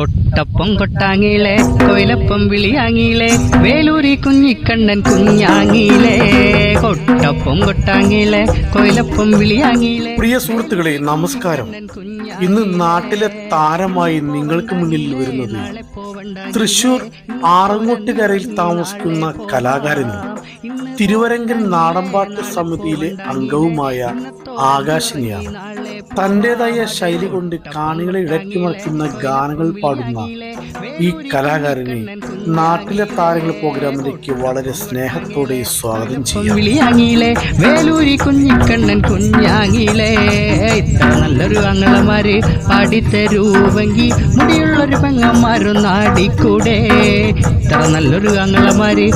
കൊട്ടപ്പം കൊട്ടാങ്ങിയിലെ കൊയിലപ്പം വിളിയാങ്ങിയിലെ വേലൂരി കുഞ്ഞിക്കണ്ണൻ കുഞ്ഞാങ്ങിയിലെ. കൊട്ടപ്പം കൊട്ടാങ്ങിയിലെ കൊയിലപ്പം വിളിയാങ്ങിയിലെ. പ്രിയ സുഹൃത്തുക്കളെ നമസ്കാരം. ഇന്ന് നാട്ടിലെ താരമായി നിങ്ങൾക്ക് മുന്നിൽ വരുന്നത് തൃശൂർ ആറങ്ങോട്ടുകരയിൽ താമസിക്കുന്ന കലാകാരനും തിരുവരങ്കൻ നാടൻപാട്ട് സമിതിയിലെ അംഗവുമായ ആകാശിനെയാണ്. തന്റേതായ ശൈലി കൊണ്ട് കാണികളെ ഇടയ്ക്കുമറിക്കുന്ന ഗാനങ്ങൾ പാടുന്ന ഈ കലാകാരനെ നാട്ടിലെ താരങ്ങൾ പ്രോഗ്രാമിലേക്ക് വളരെ സ്നേഹത്തോടെ സ്വാഗതം ചെയ്യാം. വേലൂരി നല്ലൊരു മുടിയുള്ളൊരു നല്ലൊരു മുടിയുള്ളൊരു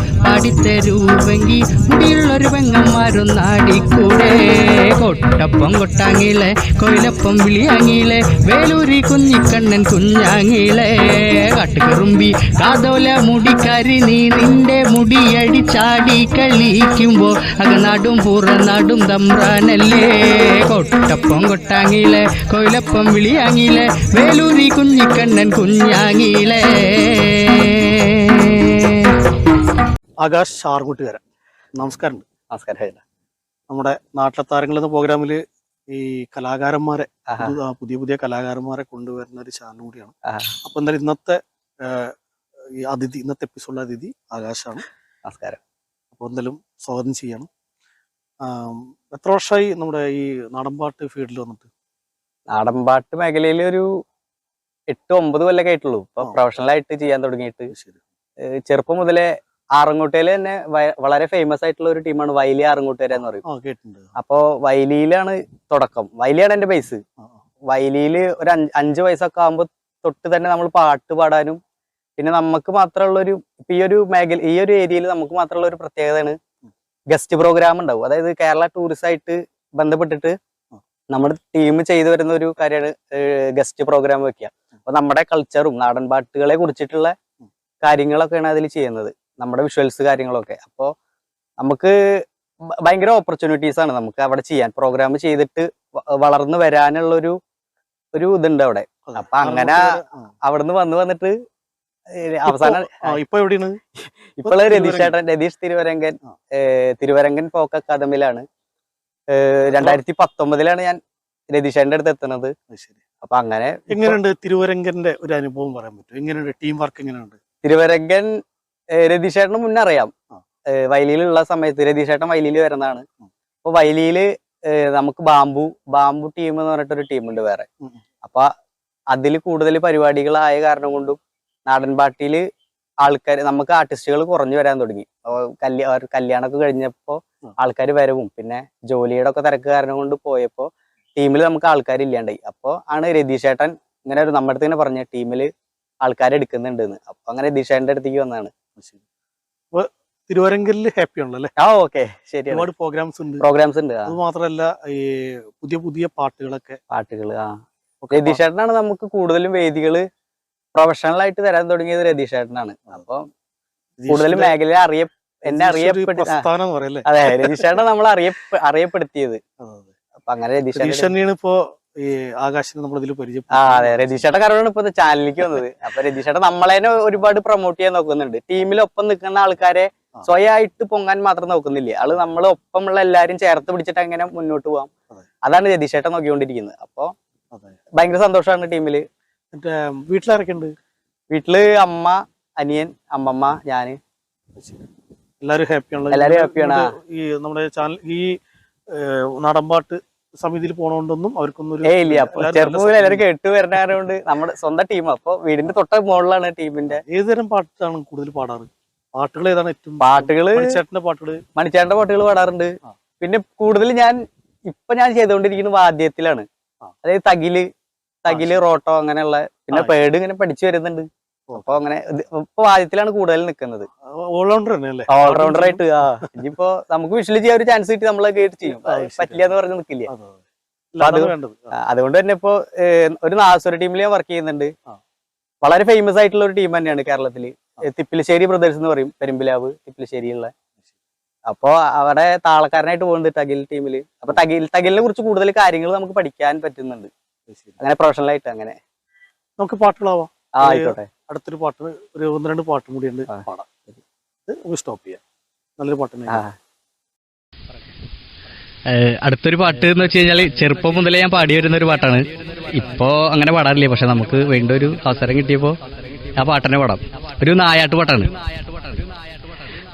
കൊട്ടപ്പം കൊട്ടാങ്ങിയിലെ കൊയിലപ്പം വിളിയാങ്ങിയിലെ വേലൂരി കുഞ്ഞിക്കണ്ണൻ കുഞ്ഞാങ്ങീലെ കാട്ടുകറുമ്പി കാതോല മുടിക്കാരി നീ നിന്റെ മുടിയടിച്ചാടി കളിക്കുമ്പോ അകനാടും പുറനാടും തമ്പ്രാനല്ലേ? കൊട്ടപ്പം കൊട്ടാങ്ങിയിലെ കൊയിലപ്പം വിളിയാങ്ങിയിലെ വേലൂരി കുഞ്ഞിക്കണ്ണൻ കുഞ്ഞാങ്ങീലെ ആകാശ് ആർകൂട്ടുകാരൻ നമസ്കാരം നമസ്കാരം. നമ്മുടെ നാട്ടിലെ താരങ്ങൾ എന്ന പ്രോഗ്രാമിൽ ഈ കലാകാരന്മാരെ പുതിയ പുതിയ കലാകാരന്മാരെ കൊണ്ടുവരുന്ന ഒരു ചാനൽ കൂടിയാണ്. അപ്പൊ എന്തായാലും ഇന്നത്തെ ഈ അതിഥി ഇന്നത്തെ എപ്പിസോഡിലെ അതിഥി ആകാശാണ്. നമസ്കാരം. അപ്പൊ എന്തായാലും സ്വാഗതം ചെയ്യണം. എത്ര വർഷമായി നമ്മുടെ ഈ നാടൻപാട്ട് ഫീൽഡിൽ വന്നിട്ട്? നാടൻപാട്ട് മേഖലയിൽ ഒരു എട്ട് ഒമ്പത് കൊല്ലൊക്കെ ആയിട്ടുള്ളൂ. ഇപ്പൊ. പ്രൊഫഷണൽ ആയിട്ട് ചെയ്യാൻ തുടങ്ങിയിട്ട്. ചെറുപ്പം മുതലേ ആറങ്ങോട്ടയിൽ തന്നെ വളരെ ഫേമസ് ആയിട്ടുള്ള ഒരു ടീമാണ് വൈലി ആറങ്ങോട്ടുകാര എന്ന് പറയും. അപ്പോ വൈലിയിലാണ് തുടക്കം. വൈലിയാണ് എന്റെ ബേസ്. വൈലിയിൽ ഒരു അഞ്ച് വയസ്സൊക്കെ ആകുമ്പോൾ തൊട്ട് തന്നെ നമ്മൾ പാട്ട് പാടാനും പിന്നെ നമുക്ക് മാത്രമുള്ള ഒരു ഇപ്പൊ ഈ ഒരു മേഖല ഈ ഒരു ഏരിയയിൽ നമുക്ക് മാത്രമുള്ള ഒരു പ്രത്യേകതയാണ് ഗസ്റ്റ് പ്രോഗ്രാം ഉണ്ടാവും അതായത് കേരള ടൂറിസ്റ്റ് ആയിട്ട് ബന്ധപ്പെട്ടിട്ട് നമ്മുടെ ടീം ചെയ്തു വരുന്ന ഒരു കാര്യമാണ് ഗസ്റ്റ് പ്രോഗ്രാം വെക്കുക. അപ്പൊ നമ്മുടെ കൾച്ചറും നാടൻ പാട്ടുകളെ കുറിച്ചിട്ടുള്ള കാര്യങ്ങളൊക്കെയാണ് അതിൽ ചെയ്യുന്നത്. നമ്മുടെ വിഷ്വൽസ് കാര്യങ്ങളൊക്കെ. അപ്പോൾ നമുക്ക് ഭയങ്കര ഓപ്പർച്യൂണിറ്റീസ് ആണ് നമുക്ക് അവിടെ ചെയ്യാൻ. പ്രോഗ്രാം ചെയ്തിട്ട് വളർന്നു വരാനുള്ളൊരു ഒരു ഒരു ഇതുണ്ട് അവിടെ. അപ്പൊ അങ്ങനെ. അവിടുന്ന് വന്ന് വന്നിട്ട് അവസാനം ഇപ്പൊ എവിടെയാണ്? ഇപ്പോൾ രതീഷ് ചേട്ടൻ രതീഷ് തിരുവരങ്കൻ തിരുവരങ്കൻ ഫോക്ക് അക്കാദമിയിലാണ് രണ്ടായിരത്തി പത്തൊമ്പതിലാണ് ഞാൻ രതീഷ് ചേട്ടന്റെ അടുത്ത് എത്തുന്നത്. അപ്പൊ അങ്ങനെ എങ്ങനെയുണ്ട് തിരുവരങ്കന്റെ ഒരു അനുഭവം പറയാൻ പറ്റും എങ്ങനെയുണ്ട്? ടീം വർക്ക് എങ്ങനെയുണ്ട്? തിരുവരങ്കൻ ഏഹ് രതീഷ് ചേട്ടന് മുന്നേ അറിയാം. വൈലിയിലുള്ള സമയത്ത് രതീഷേട്ടൻ വൈലിയിൽ വരുന്നതാണ്. അപ്പൊ വൈലിയിൽ നമുക്ക് ബാംബു ബാംബു ടീം എന്ന് പറഞ്ഞിട്ടൊരു ടീമുണ്ട് വേറെ. അപ്പൊ അതിൽ കൂടുതൽ പരിപാടികളായ കാരണം കൊണ്ടും നാടൻ പാട്ടിയിൽ ആൾക്കാർ നമുക്ക് ആർട്ടിസ്റ്റുകൾ കുറഞ്ഞു വരാൻ തുടങ്ങി. കല്യാണമൊക്കെ കഴിഞ്ഞപ്പോ ആൾക്കാർ വരവും. പിന്നെ ജോലിയുടെ ഒക്കെ തിരക്ക് കാരണം കൊണ്ട് പോയപ്പോ ടീമിൽ നമുക്ക് ആൾക്കാർ ഇല്ലാണ്ടായി. അപ്പൊ ആണ് രതീഷേട്ടൻ ഇങ്ങനെ ഒരു നമ്മുടെ അടുത്ത് തന്നെ പറഞ്ഞ ടീമിൽ ആൾക്കാരെ എടുക്കുന്നുണ്ട് എന്ന്. അപ്പൊ അങ്ങനെ രതീഷേട്ടന്റെ അടുത്തേക്ക് വന്നതാണ്. തിരുവരങ്കലിൽ ഹാപ്പി ആണല്ലോ അല്ലെ? ആ ഓക്കെ. ശരി ഒരുപാട് പ്രോഗ്രാംസ് ഉണ്ട്. പ്രോഗ്രാംസ് ഉണ്ട് അത് മാത്രല്ല ഈ പുതിയ പുതിയ പാട്ടുകളൊക്കെ. പാട്ടുകൾ ആ. ഒക്കെ രതീഷ് ചേട്ടനാണ് നമുക്ക് കൂടുതലും വേദികൾ പ്രൊഫഷണൽ ആയിട്ട് തരാൻ തുടങ്ങിയത് രതീഷേട്ടനാണ് അപ്പൊ കൂടുതലും മേഖല മേഖലയിൽ അറിയ എന്നെ രതീഷ് ഒരു അറിയപ്പെടു ആ, പ്രസ്ഥാനം എന്ന് പറയല്ലേ അതെ രതീഷ് ചേട്ടൻ നമ്മൾ അറിയ അറിയപ്പെടുത്തിയത്. അപ്പൊ അങ്ങനെ രതീഷ് ഇപ്പൊ ഈ ആകാശിനെ നമ്മൾ ഇതിൽ ആ അതെ. രതീഷ് ചേട്ടൻ കാരണമാണ് ഇപ്പൊ ചാനലിലേക്ക് വന്നത്. അപ്പൊ രതീഷ് ചേട്ടൻ നമ്മളെ ഒരുപാട് പ്രൊമോട്ട് ചെയ്യാൻ നോക്കുന്നുണ്ട്. ടീമിലൊപ്പം നിൽക്കുന്ന ആൾക്കാരെ ആ. സ്വയമായിട്ട് പൊങ്ങാൻ മാത്രം നോക്കുന്നില്ല. ആൾ നമ്മളെ ഒപ്പമുള്ള എല്ലാരും ചേർത്ത് പിടിച്ചിട്ട് അങ്ങനെ മുന്നോട്ട് പോവാം. അതാണ് രതീഷ് ചേട്ടൻ നോക്കിക്കൊണ്ടിരിക്കുന്നത്. അപ്പൊ ഭയങ്കര സന്തോഷമാണ് ടീമിൽ വീട്ടിലാരൊക്കെ ഉണ്ട് വീട്ടിൽ അമ്മ അനിയൻ അമ്മമ്മ ഞാൻ. എല്ലാരും ഹാപ്പിയാണ് എല്ലാരും. ഇവിടെ ഈ നമ്മുടെ ചാനൽ ഈ നടമ്പാട്ട് നാടൻപാട്ട് സമിതിയിൽ പോണോണ്ടൊന്നും അവർക്കൊന്നും കൊണ്ട് നമ്മുടെ സ്വന്തം ടീം അപ്പൊ വീടിന്റെ തൊട്ട മുകളിലാണ് ടീമിന്റെ ഏതുതരം പാട്ടാണ് കൂടുതൽ പാടാറ്? പാട്ടുകൾ ഏതാണ് ഏറ്റവും പാട്ടുകൾ മണിച്ചേട്ടന്റെ പാട്ടുകൾ? മണിച്ചേട്ടന്റെ പാട്ടുകൾ പാടാറുണ്ട്. പിന്നെ കൂടുതൽ ഞാൻ ഇപ്പൊ ഞാൻ ചെയ്തുകൊണ്ടിരിക്കുന്ന വാദ്യത്തിലാണ്. അതായത് തകിൽ തകിൽ റോട്ടോ അങ്ങനെയുള്ള പിന്നെ. പേട് ഇങ്ങനെ പഠിച്ചു വരുന്നുണ്ട്. അപ്പൊ അങ്ങനെ ഇപ്പൊ വാദ്യത്തിലാണ് കൂടുതൽ നിൽക്കുന്നത് ഓൾറൗണ്ടർ തന്നെ അല്ലേ? ഓൾറൗണ്ടർ ആയിട്ട് ആ. ഇനിയിപ്പോ നമുക്ക് വിഷ്വലി ചെയ്യാൻ ഒരു ചാൻസ് കിട്ടി നമ്മളെ കേട്ട് ചെയ്യും. പറ്റില്ല എന്ന് പറഞ്ഞ് നിക്കില്ല? അതുകൊണ്ട് തന്നെ ഇപ്പോ ഒരു നാസൂർ ടീമിൽ ഞാൻ വർക്ക് ചെയ്യുന്നുണ്ട്. വളരെ ഫേമസ് ആയിട്ടുള്ള ഒരു ടീം തന്നെയാണ് കേരളത്തിൽ തിപ്പിലശ്ശേരി ബ്രദേഴ്സ് എന്ന് പറയും പെരുമ്പിലാവ് തിപ്പിലശ്ശേരിയുള്ള അപ്പോ അവിടെ താളക്കാരനായിട്ട് പോകുന്നുണ്ട് തകിൽ ടീമിൽ അപ്പൊ തകിൽ തകിലിനെ കുറിച്ച് കൂടുതൽ കാര്യങ്ങൾ നമുക്ക് പഠിക്കാൻ പറ്റുന്നുണ്ട്. അങ്ങനെ പ്രൊഫഷണൽ ആയിട്ട് അങ്ങനെ. നമുക്ക് പാട്ടുകളാവാം. ആയിക്കോട്ടെ. അടുത്തൊരു പാട്ട് ഒരു ഒന്ന് രണ്ട് പാട്ടും കൂടി ഉണ്ട്. പാടാം. ഇത് നമുക്ക് സ്റ്റോപ്പ് ചെയ്യാം. നല്ലൊരു പാട്ട് അടുത്തൊരു പാട്ട് എന്ന് വെച്ച് കഴിഞ്ഞാൽ ചെറുപ്പം മുതലേ ഞാൻ പാടി വരുന്ന ഒരു പാട്ടാണ്. ഇപ്പോ അങ്ങനെ പാടാറില്ലേ പക്ഷെ നമുക്ക് വേണ്ട ഒരു അവസരം കിട്ടിയപ്പോ ആ പാട്ടനെ പാടാം. ഒരു നായാട്ട് പാട്ടാണ്.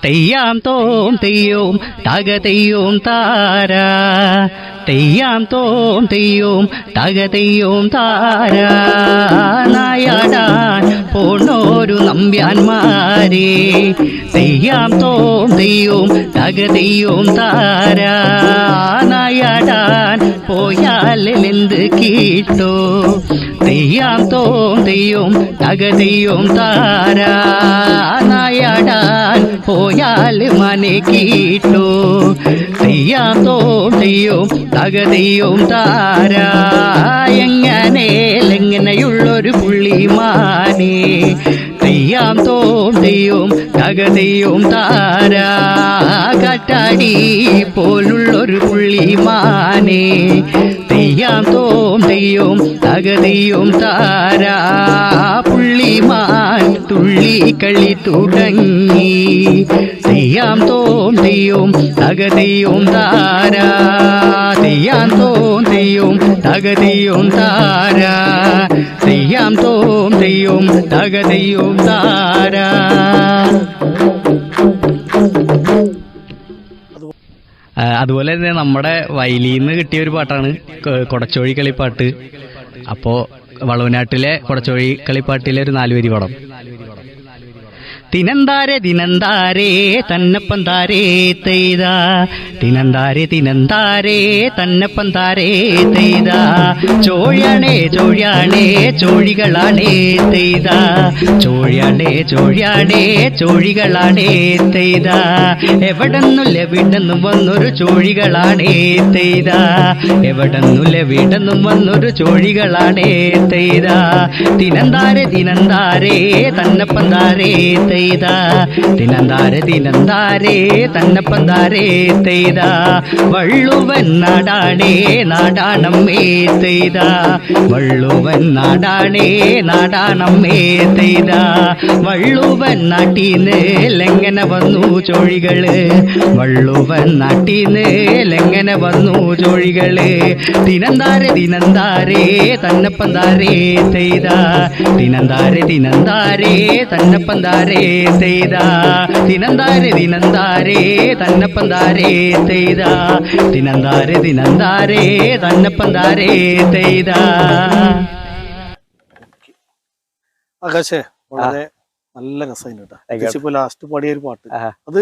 തെയ്യാം തോം തെയ്യോം തക തെയ്യോം താര. തെയ്യാം തോം തെയ്യോം തക തെയ്യോം താര. നായാടാൻ പോണോരു നമ്പ്യാന്മാരെ. തെയ്യാം തോം തെയ്യോം തക തെയ്യോം താര. നായാടാൻ പോയാലെന്ത് കീട്ടോ? തെയ്യാം തോം തെയ്യോം തക തെയ്യോം താര. നായാടാൻ പോയാൽ മനെ കീട്ടോ. തെയ്യാം തോം തെയ്യോം തക തെയ്യോം താര. എങ്ങനെ എങ്ങനെയുള്ളൊരു പുള്ളിമാനെ തെയ്യാം തോം തെയ്യോം തക തെയ്യോം താര. കാറ്റാടി പോലുള്ളൊരു പുള്ളിമാനെ തെയ്യാം തോം തെയ്യോം തക തെയ്യോം താര. പുള്ളിമാൻ തുള്ളി കളി തുടങ്ങി. തെയ്യാം തോം തെയ്യോം തകതിയും താര. തെയ്യാം തോം തെയ്യോം തകതിയും താര. തെയ്യാം തോം തെയ്യോം തകതിയും താര. അതുപോലെ തന്നെ നമ്മുടെ വയലിന്ന് കിട്ടിയ ഒരു പാട്ടാണ് കൊടച്ചോഴി കളിപ്പാട്ട് അപ്പോ വളവനാട്ടിലെ കൊടച്ചോഴി കളിപ്പാട്ടിലെ ഒരു നാലുവരി പടം തിനന്താരെ തിനന്താരേ തന്നപ്പം താരേ തെയ്ത. തിനന്താരെ തിനന്താരേ തന്നപ്പം താരേ തെയ്ത. ചോഴാണേ ചോഴാണേ ചോഴികളാണേ തെയ്ത. ചോഴാണേ ചോഴാണേ ചോഴികളാണേ തെയ്ത. എവിടെന്നുല്ല വീടെന്നും വന്നൊരു ചോഴികളാണേ തെയ്ത. എവിടെന്നുല്ല വീടെന്നും വന്നൊരു ചോഴികളാണേ തെയ്ത. തിനന്താരെ തിനന്താരേ തന്നപ്പന്താരേ തെയ്ത. തിനന്താരെ തിനന്താരേ തന്നപ്പന്താരേ തെയ്ത വള്ളുവൻ നാടാണേ നാടാണമ്മേ തെയ്ത വള്ളുവൻ നാടാണേ നാടാണമ്മേ തെയ്ത വള്ളുവൻ നാട്ടീന്ന് എങ്ങനെ വന്നു ചോഴികൾ. വള്ളുവൻ നാട്ടീന്ന് എങ്ങനെ വന്നു ചോഴികൾ. തിനന്താരെ തിനന്താരേ തന്നപ്പന്താരേ തെയ്ത തിനന്താരെ തിനന്താരേ തന്നപ്പന്താരേ തെയ്ത ദിനന്താരെ ദിനന്താരേ തന്നപ്പന്താരേ ദിനന്താരെ ദിനന്താരെ തന്നപ്പം തന്നപ്പന്താരേ തെയ്ത ആകാശേ വളരെ നല്ല രസമായിരുന്നു കേട്ടോ. ആയിക്കോട്ടെ. ചേച്ചി ലാസ്റ്റ് പാടിയ ഒരു പാട്ട്. അത്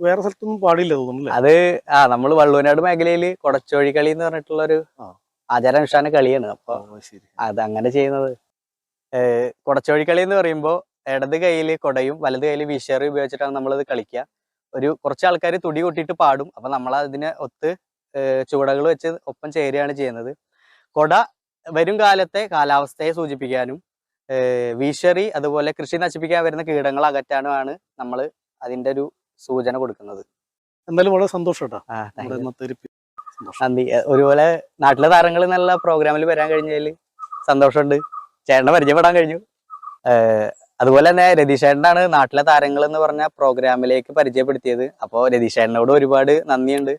വേറെ സ്ഥലത്തൊന്നും പാടില്ല തോന്നുന്നു അത് ആ നമ്മൾ വള്ളുവനാട് മേഖലയിൽ കൊടച്ചോഴി കളി എന്ന് പറഞ്ഞിട്ടുള്ള ഒരു. ആചാരാനുഷ്ഠാന കളിയാണ്. അപ്പൊ അത് അങ്ങനെ ചെയ്യുന്നത്. കൊടച്ചോഴി കളി എന്ന് പറയുമ്പോൾ ഇടത് കൈയിൽ കൊടയും വലത് കൈയിൽ വീശേറി ഉപയോഗിച്ചിട്ടാണ് നമ്മളത് കളിക്കുക. ഒരു കുറച്ച് ആൾക്കാർ തുടി കൊട്ടിയിട്ട് പാടും. അപ്പം നമ്മൾ അതിനെ ഒത്ത് ചുവടകൾ വെച്ച് ഒപ്പം ചേരുകയാണ് ചെയ്യുന്നത്. കൊട വരും കാലത്തെ കാലാവസ്ഥയെ സൂചിപ്പിക്കാനും വീശറി അതുപോലെ കൃഷി നശിപ്പിക്കാൻ വരുന്ന കീടങ്ങൾ അകറ്റാനുമാണ് നമ്മൾ അതിന്റെ ഒരു സൂചന കൊടുക്കുന്നത്. എന്തായാലും വളരെ സന്തോഷം. നന്ദി. ഒരുപോലെ നാട്ടിലെ താരങ്ങൾ നല്ല പ്രോഗ്രാമിൽ വരാൻ കഴിഞ്ഞതിൽ സന്തോഷമുണ്ട്. ചേട്ടനെ പരിചയപ്പെടാൻ കഴിഞ്ഞു. അതുപോലെ തന്നെ രതീഷേട്ടനാണ് നാട്ടിലെ താരങ്ങൾ എന്ന് പറഞ്ഞ പ്രോഗ്രാമിലേക്ക് പരിചയപ്പെടുത്തിയത്. അപ്പോൾ രതീഷേട്ടനോട് ഒരുപാട് നന്ദിയുണ്ട്.